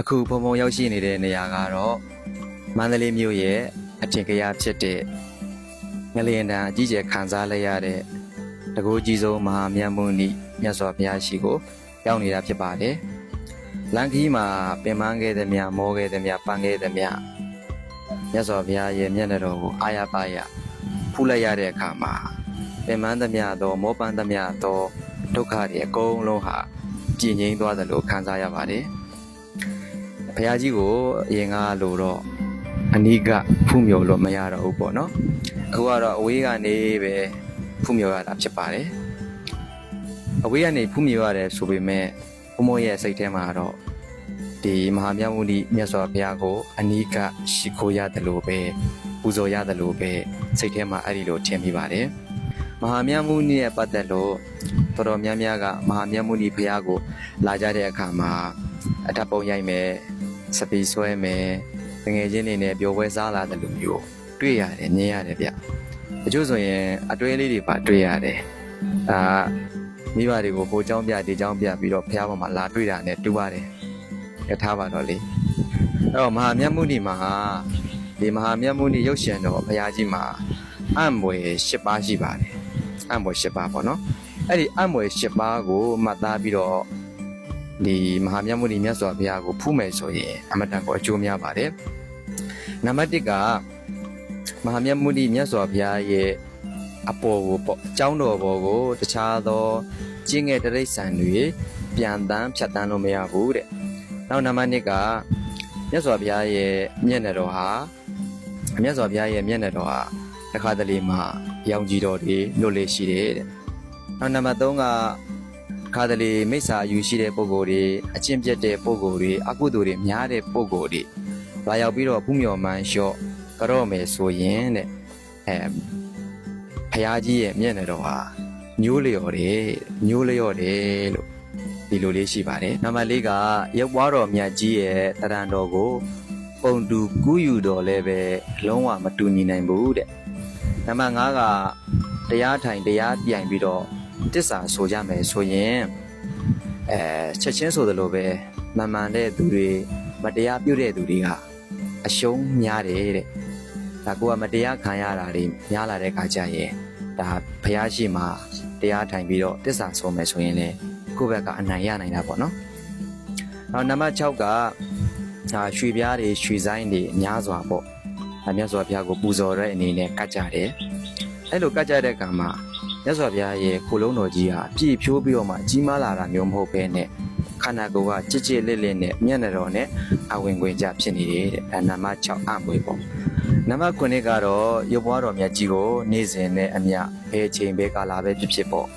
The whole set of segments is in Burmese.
အခုဘုံဘုံရောက်ရှိနေတဲ့နေရာကတော့မန္တလေးမြို့ရဲ့အထင်ကရဖြစ်တဲ့ငလျင်တန်အကြီးကျယ်ခံစားလိုက်ရတဲ့တကူကြီးဆုံးမဟာမြတ်မုနိမြတ်စွာဘုရားရှိကိုရောက်နေတာဖြစ်ပါတယ်။လန်ခီးမှာပင်ပန်းခဲ့တဲ့မြမောခဲ့တဲ့မြပန်းခဲ့တဲ့မြမြတ်စွာဘုရားရဲ့မျက်နှာတော်ကိုအာရပါရဖူးလိုက်ရတဲ့အခါမှာပင်ပန်းသမျှသောမောပန်းသမျှသောဒုက္ခတွေအကုန်လုံးဟာကြည်ငြိမ်းသွားသလိုခံစားရပါတယ်။ ဘုရားကြီးကိုအရင်ကလို့တော့အနိကဖူးမြော်လို့မရတော့ဘူးပေါ့နော်အခုကတော့အဝေးကနေပဲဖူးမြော်ရတာဖြစ်ပါတယ်အဝေးကနေဖူးမြော်ရတယ်ဆိုပေမဲ့ဘုမိုးရဲ့စိတ်ထဲမှာတော့ဒီမဟာမြတ်မုနီမြတ်စွာဘုရားကိုအနိကရှိခိုးရတယ်လို့ပဲပူဇော်ရတယ်လို့ပဲစိတ်ထဲမှာအဲ့ဒီလိုထင်မိပါတယ်မဟာမြတ်မုနီရဲ့ပတ်သက်လို့တော်တော်များများကမဟာမြတ်မုနီဘုရားကို လာကြတဲ့အခါမှာအထပ်ပုံရိုက်မယ် စပီဆွဲမယ်တငယ်ချင်းတွေနဲ့ပျော်ပွဲစားလာတယ်လို့မျိုးတွေ့ရတယ်မြင်ရတယ်ဗျအကျို့ဆိုရင်အတွဲလေးတွေပါတွေ့ရတယ်ဒါမိဘတွေကိုဟိုเจ้าပြဒီเจ้าပြပြီးတော့ဖះပေါ်မှာလာတွေ့တာနဲ့တူပါတယ်ရထားပါတော့လေအဲ့တော့မဟာမြတ်မုနီမှာဒီမဟာမြတ်မုနီရုပ်ရှင်တော်ဘုရားကြီးမှာအံ့မွေ၈ပါးရှိပါတယ်အံ့မွေ၈ပါးပေါ့နော်အဲ့ဒီအံ့မွေ၈ပါးကိုမှတ်သားပြီးတော့ ဒီမဟာမြတ်မုနီမြတ်စွာဘုရားကိုဖူးမယ်ဆိုရင်အမတန်ကိုအကျိုးများပါတယ်။နံပါတ်1ကမဟာမြတ်မုနီမြတ်စွာဘုရားရဲ့အပေါ်ကိုပေါ့အကြောင်းတော်ဘောကိုတခြားသောကျင့်ငယ်တရိษံတွေပြန်တန်းဖြတ်တန်းလို့မရဘူးတဲ့။နောက်နံပါတ်2ကမြတ်စွာဘုရားရဲ့မျက်နှာတော်ဟာမြတ်စွာဘုရားရဲ့မျက်နှာတော်ဟာတစ်ခါတလေမှာရောင်ကြီးတော်တွေလွတ်လေရှိတယ်တဲ့။နောက်နံပါတ်3က ခါတလေမိစ္ဆာယူရှိတဲ့ပုံကိုယ်တွေအကျင့်ပြတ်တဲ့ပုံကိုယ်တွေအကုသိုလ်တွေများတဲ့ပုံကိုယ်တွေလာရောက်ပြီးတော့ဖူးမြော်မှန်လျှော့ကြော့မယ်ဆိုရင်တဲ့အဲဖရာကြီးရဲ့မျက်နှာတော်ဟာညိုးလျော်တယ်ညိုးလျော်တယ်လို့ဒီလိုလေးရှိပါတယ်နံပါတ်၄ကရုပ်ပွားတော်မြတ်ကြီးရဲ့တရံတော်ကိုပုံတူကူးယူတော်လည်းပဲလုံးဝမတူညီနိုင်ဘူးတဲ့နံပါတ်၅ကတရားထိုင်တရားပြိုင်ပြီးတော့ တစ္ဆာဆိုကြမယ်ဆိုရင်အဲချက်ချင်းဆိုသလိုပဲမမှန်တဲ့သူတွေမတရားပြုတဲ့သူတွေကအရှုံးများတယ်တဲ့ဒါကိုကမတရားခံရတာတွေများလာတဲ့ခါကျရင်ဒါဖះရှိမှတရားထိုင်ပြီးတော့တစ္ဆာဆိုမယ်ဆိုရင်လေကိုယ့်ဘက်ကအနိုင်ရနိုင်တာပေါ့နော်နောက်နံပါတ်6ကဒါရွှေပြားတွေရွှေဆိုင်တွေအများစွာပေါ့အမြတ်စွာဘုရားကိုပူဇော်တဲ့အနေနဲ့ကတ်ကြတယ်အဲ့လိုကတ်ကြတဲ့ကံမှာ မြတ်စွာဘုရားရဲ့ခိုလုံးတော်ကြီးဟာပြည့်ဖြိုးပြီးတော့မှကြီးမားလာတာမျိုးမဟုတ်ဘဲနဲ့ခန္ဓာကိုယ်ကကြစ်ကြစ်လစ်လစ်နဲ့မျက်နှာတော်နဲ့အဝင်ခွင်ကြဖြစ်နေတယ်တဲ့ဒါနံပါတ်6အမွေပေါ့နံပါတ်9ကတော့ရုပ်ပွားတော်မြတ်ကြီးကိုနေ့စဉ်နဲ့အမျှဘယ်ချိန်ဘယ်ကာလပဲဖြစ်ဖြစ်ပေါ့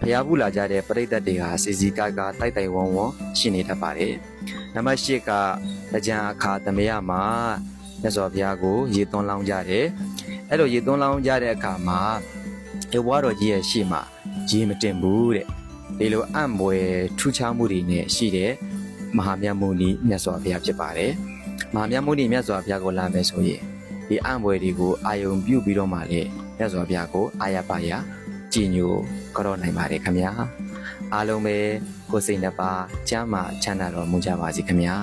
ဘုရားဘူးလာကြတဲ့ပရိသတ်တွေဟာစီစီကာကာတိုက်တိုင်ဝုံဝုံရှိနေတတ်ပါတယ်နံပါတ်10ကတရားအခါသမယမှာမြတ်စွာဘုရားကို ရေသွန်းလောင်းကြတယ်အဲ့လိုရေသွန်းလောင်းကြတဲ့အခါမှာ ဒီဘွားတော်ကြီးရဲ့ရှေ့မှာရေမတင်ဘူးတဲ့ဒီလိုအံ့မွယ်ထူးခြားမှုတွေနဲ့ရှိတဲ့မဟာမြတ်မုနီမြတ်စွာဘုရားဖြစ်ပါတယ်မဟာမြတ်မုနီမြတ်စွာဘုရားကိုလာမယ်ဆိုရင်ဒီအံ့မွယ်တွေကိုအာယုံပြုပြီးတော့မှလေမြတ်စွာဘုရားကိုအာရပါရကြည်ညိုကြောနိုင်ပါတယ်ခင်ဗျာအားလုံးပဲကိုယ်စိတ်နှစ်ပါးကျမ်းမာချမ်းသာတော်မူကြပါစေခင်ဗျာ